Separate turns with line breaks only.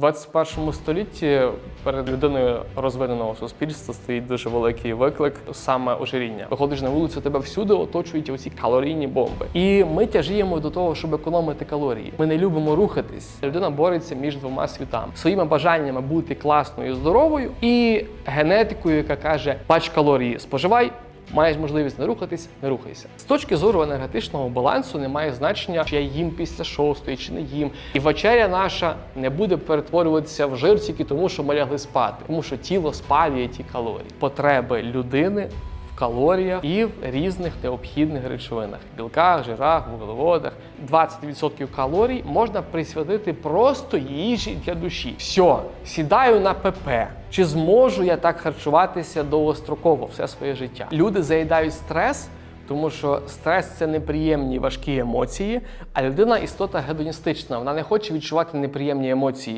У 21 столітті перед людиною розвиненого суспільства стоїть дуже великий виклик саме ожиріння. Виходиш на вулицю, тебе всюди оточують оці калорійні бомби. І ми тяжіємо до того, щоб економити калорії. Ми не любимо рухатись. Людина бореться між двома світами своїми бажаннями бути класною, здоровою і генетикою, яка каже: бач калорії, споживай. Маєш можливість не рухатись, не рухайся. З точки зору енергетичного балансу немає значення, чи я їм після шостої, чи не їм. І вечеря наша не буде перетворюватися в жир тільки тому, що ми лягли спати, тому що тіло спалює ті калорії. Потреби людини калоріях і в різних необхідних речовинах білках, жирах, вуглеводах. 20% калорій можна присвятити просто їжі для душі. Все, сідаю на ПП. Чи зможу я так харчуватися довгостроково все своє життя? Люди заїдають стрес. Тому що стрес це неприємні важкі емоції, а людина істота гедоністична. Вона не хоче відчувати неприємні емоції.